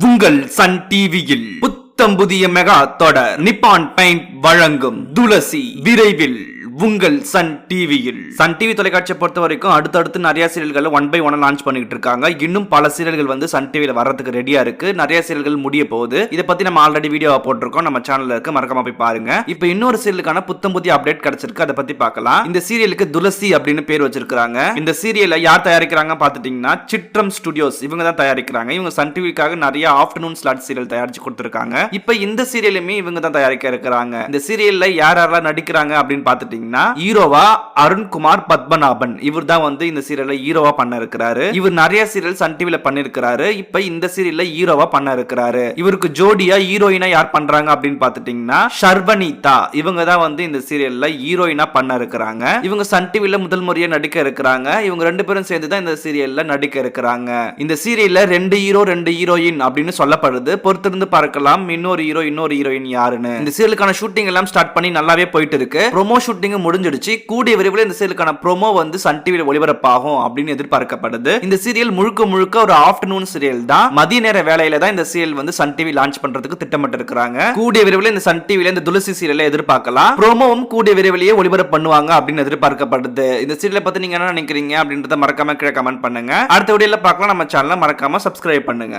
உங்கள் சன் டிவியில் புத்தம் புதிய மெகா தொடர். நிப்பான் பெயிண்ட் வழங்கும் துளசி. விரைவில் உங்கள் சன் டிவியில். சன் டிவி தொலைக்காட்சியை பொறுத்த வரைக்கும் அடுத்தடுத்து நிறைய சீரியல்கள் ஒன் பை ஒன் லான்ச் பண்ணிட்டு இருக்காங்க. இன்னும் பல சீரியல்கள் வந்து சன் டிவியில் வர்றதுக்கு ரெடியா இருக்கு. நிறைய சீரியல்கள் முடிய போகுது. இதை பத்தி நம்ம ஆல்ரெடி வீடியோ போட்டிருக்கோம். நம்ம சேனல்ல இருக்கு. மறக்காம போய் பாருங்க. இப்போ இன்னொரு சீரியலுக்கான புத்தம் புதிய அப்டேட் கிடைச்சிருக்கு. அதை பத்தி பார்க்கலாம். இந்த சீரியலுக்கு துளசி அப்படின்னு பேர் வச்சிருக்காங்க இந்த சீரியலை யார் தயாரிக்கிறாங்க பாத்துட்டீங்கன்னா சிட்ரம் ஸ்டுடியோஸ் இவங்க தான் தயாரிக்கிறாங்க. இவங்க சன் டிவிக்காக நிறைய ஆஃப்டர்நூன் ஸ்லாட் சீரியல் தயாரிச்சு கொடுத்துருக்காங்க. இப்போ இந்த சீரியலுமே இவங்க தான் தயாரிக்க இருக்கிறாங்க. இந்த சீரியல்ல யார் யாரெல்லாம் நடிக்கிறாங்க அப்படின்னு பாத்துட்டீங்கன்னா ஹீரோவா அருண்குமார் பத்மநாபன். இவர் தான் வந்து இந்த சீரியல்ல ஹீரோவா பண்ண இருக்கிறாரு. இவர் நிறைய சீரியல் சன் டிவில பண்ணிருக்கிறாரு இப்ப இந்த சீரியல்ல ஹீரோவா பண்ண இருக்கிறாரு. இவருக்கு ஜோடியா ஹீரோயினா யார் பண்றாங்க அப்படின்னு பாத்துட்டீங்கன்னா ஷர்வனிதா. இவங்க தான் வந்து இந்த சீரியல்ல ஹீரோயினா பண்ண இருக்கிறாங்க. இவங்க சன் டிவில முதல் முறையா நடிக்க இருக்கிறாங்க. இவங்க ரெண்டு பேரும் சேர்ந்து தான் இந்த சீரியல்ல நடிக்க இருக்கிறாங்க. இந்த சீரியல்ல ரெண்டு ஹீரோ ரெண்டு ஹீரோயின் அப்படின்னு சொல்லப்படுது. பொறுத்திருந்து பார்க்கலாம். இன்னொரு ஹீரோ இன்னொரு ஹீரோயின் யாருன்னு. இந்த சீரியலுக்கான ஷூட்டிங் எல்லாம் ஸ்டார்ட் பண்ணி நல்லாவே போயிட்டு இருக்கு ப்ரோமோ ஷூட்டிங் முடிஞ்சிடுச்சு. கூடிய விரைவில் இந்த சீரியலுக்கான ப்ரோமோ வந்து சன் டிவியில் ஒளிபரப்பாகும் அப்படின்னு எதிர்பார்க்கப்படுது. இந்த சீரியல் முழுக்க முழுக்க ஒரு ஆஃப்டர்நூன் சீரியல் தான். மதிய நேர வேலையில தான் இந்த சீரியல் வந்து சன் டிவி லான்ச் பண்றதுக்கு திட்டமிட்டு இருக்காங்க கூடிய விரைவில் இந்த சன் டிவில இந்த துளசி சீரியலை எதிர்பார்க்கலாம். ப்ரோமோவும் கூடிய விரைவிலேயே ஒளிபரப்பு பண்ணுவாங்க அப்படின்னு எதிர்பார்க்கப்படுது. இந்த சீரியலை பத்தி நீங்க என்ன நினைக்கிறீங்க அப்படின்றத மறக்காம கீழே கமெண்ட் பண்ணுங்க. அடுத்த வீடியோல பார்க்கலாம். நம்ம சேனலை மறக்காம சப்ஸ்கிரைப் பண்ணுங்க.